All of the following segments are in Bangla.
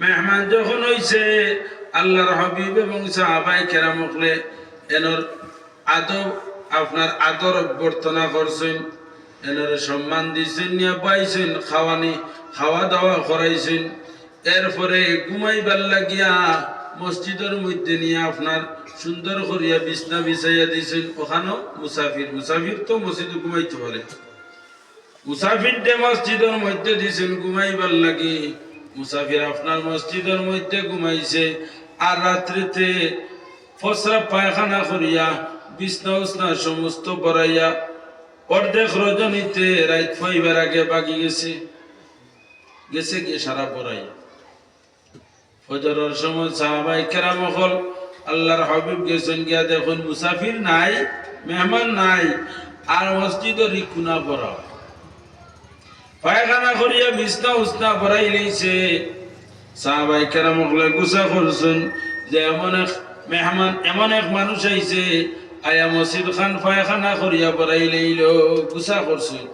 মেহমান যখন হইছে, আল্লাহর হাবিব এবং সাহাবাই কেরামকলে এনর আদব, আপনার আদর অভ্যর্থনা করছেন, এনর সম্মান দিছেন, নিয়ে পাইছেন খাওয়ানি খাওয়া দাওয়া করাইছেন। এরপরে ঘুমাইবার লাগিয়া মসজিদের মধ্যে নিয়ে আপনার সুন্দর করিয়া বিছনা বিছাইয়া দিছেন। ওখানেও মুসাফির মুসাফির তো মসজিদে ঘুমাইতে পারে। মুসাফির দে মসজিদের মধ্যে দিছেন ঘুমাইবার লাগে। মুসাফির আপনার মসজিদের মধ্যে ঘুমাইছে। আর রাত্রিতে ফসরা পায়খানা করিয়া, বিছনা উসনা সমস্ত বড়াইয়া, অর্ধেক রজনীতে রাত ফাইবার আগে বাগি গেছে। গেছে গিয়ে সারা বড়াইয়া ফজরের সময় সাহাবাই কেরাম হল, আল্লাহর হাবিব গেছেন গিয়া দেখুন, মুসাফির নাই, মেহমান নাই, আর মসজিদের রিকুনা পড়া পায়খানা করিয়া বিছনা উসনা ভরাই লইছে। সাহাবাই কেরাম গুসা করছেন যে এমন এক মেহমান, এমন এক মানুষ আইছে, আয়া মসজিদ খান পায়খানা করিয়া ভরাই লইল, গুসা করছেন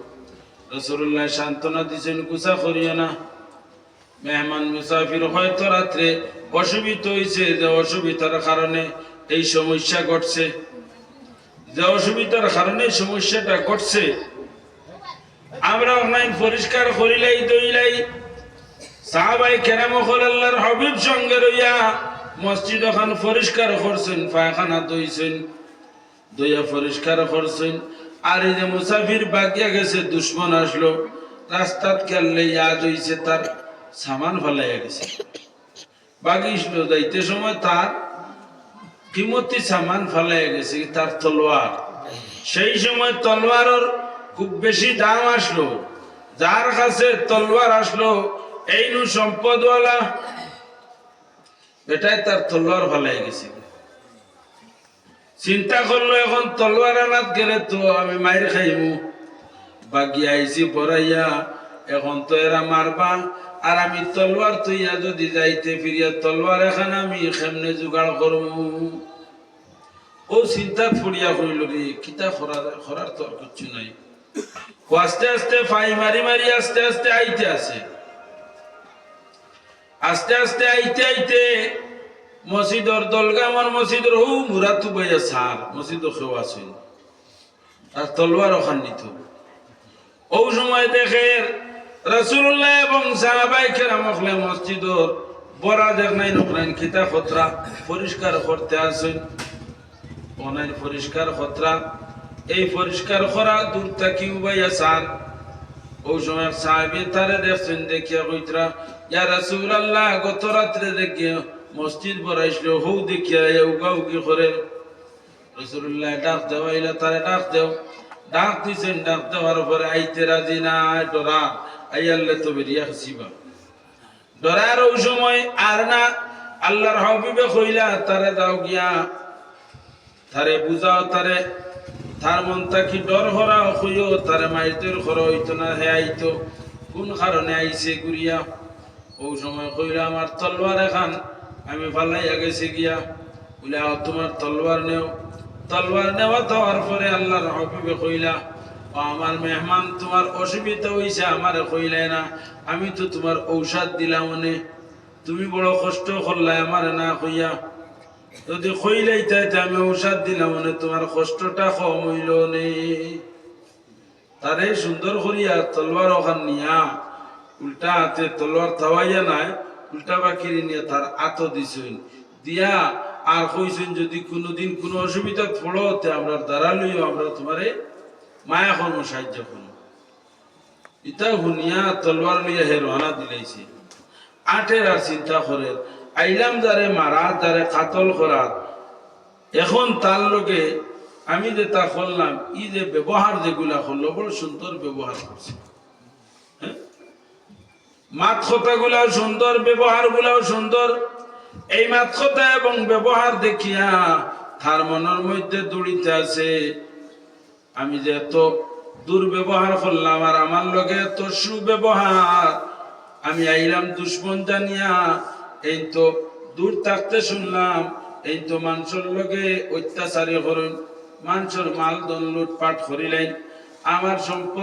রসুল্লাহ সান্ত্বনা দিছেন, গুসা করিয়া না। মেহমান মুসাফির হয়তো রাত্রে অসুবিধা হয়েছে যে অসুবিধার কারণে এই সমস্যা ঘটছে। যে অসুবিধার কারণে সমস্যাটা ঘটছে আমরা অনলাইন পরিষ্কার করিলাই, দইলাই সাহাবাই কেরাম আল্লাহর হবিব সঙ্গে রইয়া মসজিদ ওখান পরিষ্কার করছেন, পায়খানা দইছেন দইয়া পরিষ্কার করছেন। আর এই যে মুসাফির বাগিয়া গেছে, দুশ্মন আসলো, রাস্তাত খেললে ইয়াদ হইছে তার সামান ফেলাইয়া গেছে। বাগিছিল যাইতে সময় তার কিমতি সামান ফেলাইয়া গেছে, তার তলোয়ার। সেই সময় তলোয়ারের খুব বেশি দাম আসলো। যার কাছে তলোয়ার আসলো, এই নু সম্পদওয়ালা, এটাই তার তলোয়ার ফেলাই গেছে। চিন্তা করল, এখন তলোয়ার আনাত গেলে তো আমি মায়ের খাইমু বাগি আইছি পড়াইয়া, এখন তো এরা মারবা। আর আমি তলোয়ার তুইয়া যদি যাইতে ফিরিয়া, তলোয়ার এখন আমি কেমনে জোগাড় করব? ও চিন্তা ফুড়িয়া করিল রে, কিতা করার করার তো আর কিচ্ছু নাই। আস্তে আস্তে ফাই মারি মারি আস্তে আস্তে আইতে আছে। আস্তে আস্তে আইতে আইতে মসজিদর দলগামর মসজিদর হু মুরাতু বইয়া সার মসজিদ আছে। আর ও সময় দেখে রসুল্লাহ এবং সাহাবাই কেরামখলে মসজিদর বড়া দেখ নাই নকলেন খিতা খতরা পরিষ্কার করতে আসেন। অনাই পরিষ্কার খতরা। এই পরিষ্কার করা দূর থাকি উবাইয়া সান ওই সময় সাহেবে তারে দেখছেন দেখিয়া কইতরা, ইয়া রাসূল আল্লাহ গত রাত্রে দেখিয়া মসজিদ বরাইছিল হৌ দেখিয়া উগা উগি করে। রসুল্লাহ ডাক দেওয়া ইলা তারে ডাক দেও। ডাক দিছেন, ডাক দেওয়ার পরে আইতে রাজি না, ডরা, আইয়াল্লে তো বেরিয়া হাসিবা ডরার ওই সময় আর না, আল্লাহর হবিবে কইলা, তারে দাও গিয়া। তারে বুঝাও, তারে তার মন তাকি ডর হরা হইও, তারে মাইতের খর হইতো না হে আইতো। কোন কারণে আইছে গুরিয়া ও সময় কইলা আমার তলোয়ার এখান, আমি ফালাইয়া গেছি গিয়া। বলে তোমার তলোয়ার নেও। তলোয়ার নেওয়া দেওয়ার পরে আল্লাহর হবিবে কইলা। ও আমার মেহমান, তোমার অসুবিধা হইছে আমারে কইলাই না। আমি তো তোমার ঔষধ দিলাম তুমি বড় কষ্ট করলাই আমারে না কইয়া। যদি কইলাই তাইতে আমি ঔষধ দিলাম তোমার কষ্টটা কম হইল তারে সুন্দর করিয়া তলোয়ার ওখান নিয়া, উল্টা হাতে তলোয়ার থাওয়াইয়া নাই, উল্টা বাকিরি নিয়ে তার আত দিছেন। দিয়া আর কইছেন, যদি কোনোদিন কোনো অসুবিধা পড়ো, তে আমরা দ্বারা লইও, আমরা তোমারে মায়া কর্ম সাহায্য করো ইতা হুনিয়া তলোয়ার লইয়া হে রওনা দিলাইছে। আটের আর চিন্তা করে আইলাম যারে মারা, যারে কাতল করা। এখন তার লোকে আমি যে তা করলাম, ই যে ব্যবহার যেগুলা করল, বড় সুন্দর ব্যবহার করছে। হ্যাঁ? মাত কথা গুলাও সুন্দর ব্যবহার গুলাও সুন্দর। এই মাত কথা এবং ব্যবহার দেখিয়া তার মনের মধ্যে দৌড়িতে আছে, আমি যে এত দুর্ব্যবহার করলাম আর আমার লগে এত সুব্যবহার, আমি আইলাম দুশ্মন জানিয়া এই তো দূর থাকতে শুনলাম, এই তো মানুষের লোকে অত্যাচারী করুন। মানুষের মাল দন লুটপাট করিলেন, আমার সম্পদ